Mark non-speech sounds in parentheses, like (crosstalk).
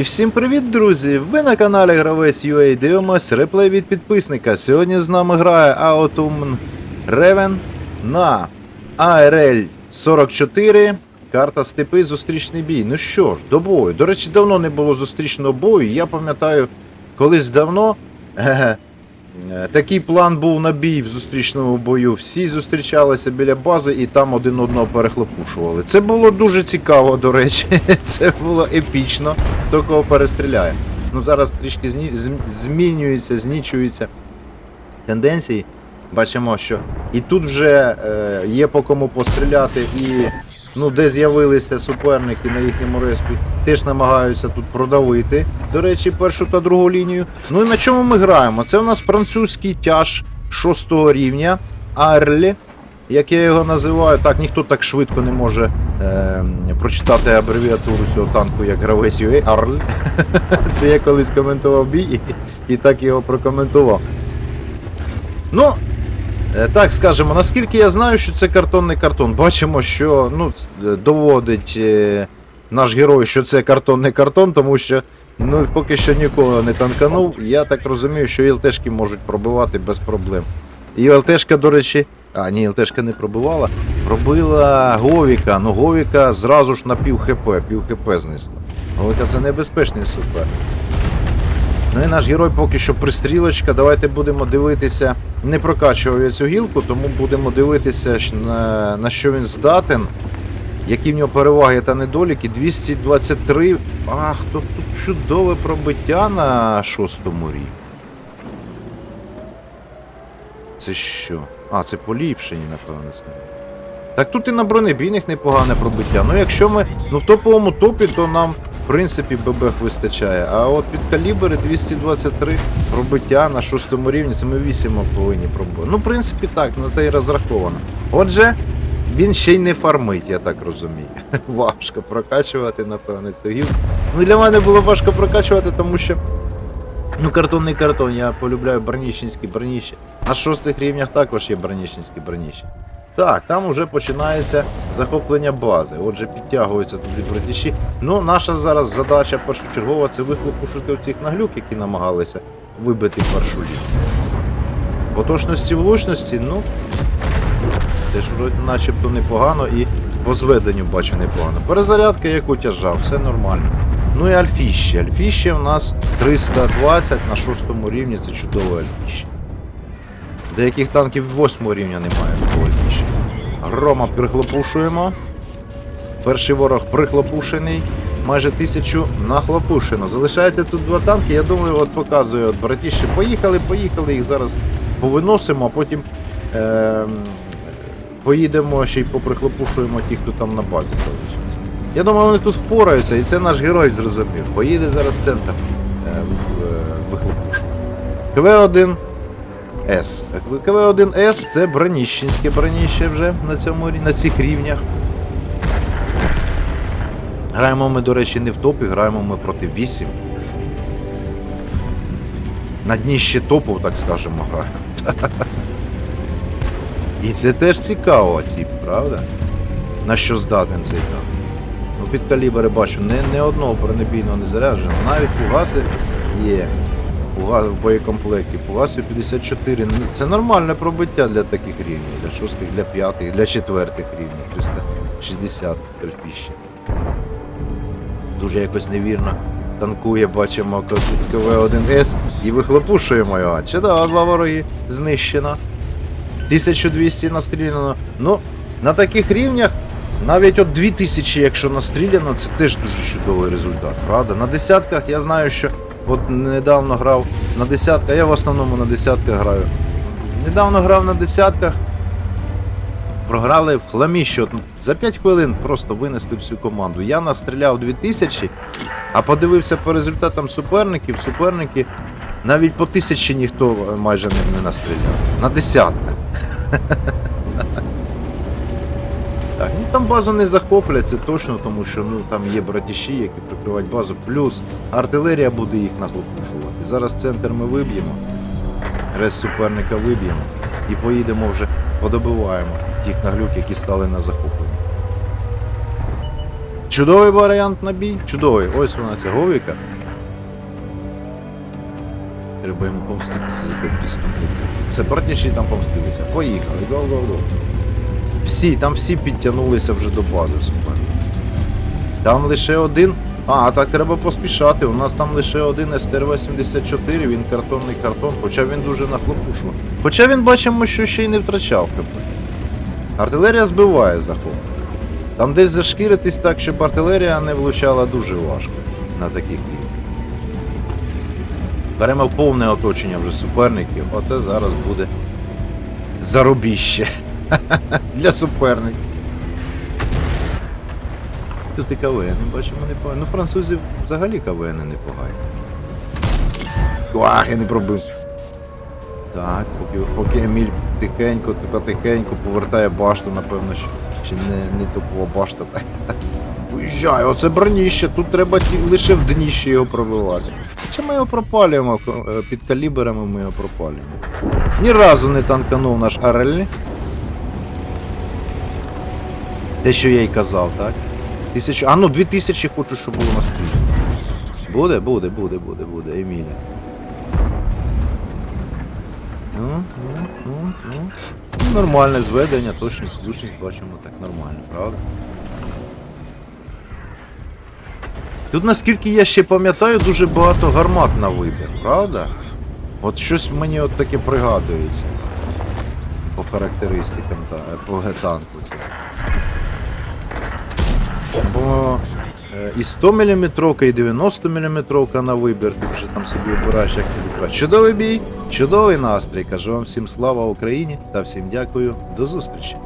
І всім привіт, друзі! Ви на каналі Гравець UA дивимось реплей від підписника. Сьогодні з нами грає Autumn Raven на ARL 44. Карта степи зустрічний бій. Ну що ж, до бою. До речі, давно не було зустрічного бою. Я пам'ятаю, колись давно. (laughs) е, Такий план був на бій в зустрічному бою. Всі зустрічалися біля бази і там один одного перехлопушували. Це було дуже цікаво, до речі. (laughs) Це було епічно. Хто кого перестріляє. Ну зараз трішки зні... зм- змінюються, знічуються тенденції. Бачимо, що і тут вже е, є по кому постріляти, і ну, де з'явилися суперники на їхньому респі, теж намагаються тут продавити. До речі, першу та другу лінію. Ну і на чому ми граємо? Це у нас французький тяж 6 рівня Арлі, як я його називаю. Так, ніхто так швидко не може е, прочитати абревіатуру цього танку, як гравець UA. Арль. (laughs) Це я колись коментував бій і, і так його прокоментував. Ну, Так скажемо, наскільки я знаю, що це картонний картон. Бачимо, що ну, е, доводить е, наш герой, що це картонний картон, тому що ну, поки що нікого не танканув. Я так розумію, що ЛТшки можуть пробивати без проблем. І ЛТшка, до речі. А, ні, ЛТшка не пробивала. Пробила Говіка. Ну Говіка зразу ж на пів хп, пів хп знесла. Говіка це небезпечний супер. Ну і наш герой поки що пристрілочка. Давайте будемо дивитися. Не прокачував я цю гілку, тому будемо дивитися, на, на що він здатен. Які в нього переваги та недоліки. 223. Ах, то тут чудове пробиття на шостому рівні. Це що? А, це поліпшені, напевно, снаряди. Так тут і на бронебійних непогане пробиття. Ну якщо ми ну, в топовому топі, то нам принципі ББХ вистачає. А от під калібри 223 пробиття на шостому рівні, це ми 8 повинні пробувати. Ну, в принципі, так, на те й розраховано. Отже, він ще й не фармить, я так розумію. (laughs) Важко прокачувати, напевне, гілку. Ну для мене було важко прокачувати, тому що. Ну, картонний картон, я полюбляю броніщенські броніщі. На шостих рівнях також є броніщенські броніщі. Так, там уже починається захоплення бази. Отже, підтягуються туди братіші. Ну, наша зараз задача першочергова це вихлопушити оцих наглюк, які намагалися вибити першу лінію. По точності влучності, ну, теж начебто непогано і по зведенню бачу непогано. Перезарядка як утяжав, все нормально. Ну і альфіще. Альфіще в нас 320 на шостому рівні, це чудове альфіще. Деяких танків 8 рівня немає такого. Грома прихлопушуємо. Перший ворог прихлопушений. Майже тисячу нахлопушено. Залишається тут два танки. Я думаю, от показую от братіші. Поїхали, поїхали, їх зараз повиносимо, а потім е- поїдемо ще й поприхлопушуємо ті, хто там на базі залишився. Я думаю, вони тут впораються, і це наш герой зрозумів. Поїде зараз центр е, е, вихлопушувати. КВ-1 С. КВ-1С це броніщенське броніще вже на, цьому, на цих рівнях. Граємо ми, до речі, не в топі, граємо ми проти 8. На дні ще топу, так скажемо, граємо. (laughs) І це теж цікаво, ці, правда? На що здатен цей танк. Ну, під калібри бачу, не, не одного бронебійного не заряджено. Навіть фугаси є. В боєкомплекті. Фугаси 54. Ну, Це нормальне пробиття для таких рівнів. Для шостих, для п'ятих, для четвертих рівнів. 360 кальпіщі. Дуже якось невірно танкує, бачимо КВ-1С і вихлопушуємо його. Чудово, два вороги знищено. 1200 настріляно. Ну, на таких рівнях навіть от 2000, якщо настріляно, це теж дуже чудовий результат, правда? На десятках я знаю, що от недавно грав на десятках, я в основному на десятках граю. Недавно грав на десятках, програли в хламіще. От за 5 хвилин просто винесли всю команду. Я настріляв 2000, а подивився по результатам суперників. Суперники навіть по тисячі ніхто майже не настріляв. На десятках. (laughs) Так, ну там базу не захоплять, це точно, тому що ну там є братіші, які прикривають базу. Плюс артилерія буде їх нахлопушувати. Зараз центр ми виб'ємо, рез суперника виб'ємо і поїдемо вже подобиваємо тих наглюк, які стали на захоплення. Чудовий варіант на бій, чудовий. Ось вона ця говіка. Треба йому помститися за той підступник. Це братіші там помстилися. Поїхали, го го го Всі, там всі підтягнулися вже до бази в супер. Там лише один. А, так треба поспішати. У нас там лише один СТР-84, він картонний картон, хоча він дуже нахлопушував. Хоча він бачимо, що ще й не втрачав ХП. Артилерія збиває захоп. Там десь зашкіритись так, щоб артилерія не влучала дуже важко на таких рівнях. Беремо повне оточення вже суперників. Оце зараз буде заробіще (laughs) для суперників. Тут і КВН, бачимо, непогані. Ну, французів взагалі КВН непогані. Ах, я не пробив. Так, поки, поки Еміль тихенько, потихеньку повертає башту, напевно, що ще не, не топова башта. (laughs) Уїжджай, оце броніще, тут треба лише в дніще його пробивати. Чи ми його пропалюємо е, під калібрами ми його пропалюємо. Ні разу не танканув наш Арель. Те, що я й казав, так? Тисячу. А ну, дві тисячі хочу, щоб було на стрілі. Буде, буде, буде, буде, буде, Еміля. Ну, ну, ну, ну. Ну, Нормальне зведення, точність, влучність бачимо так нормально, правда? Тут, наскільки я ще пам'ятаю, дуже багато гармат на вибір, правда? От щось мені от таке пригадується. По характеристикам та по гетанку. цьому. І 100 мм, і 90 мм на вибір, ти вже там собі обираєш, як тобі краще. Чудовий бій, чудовий настрій. Кажу вам всім слава Україні та всім дякую. До зустрічі.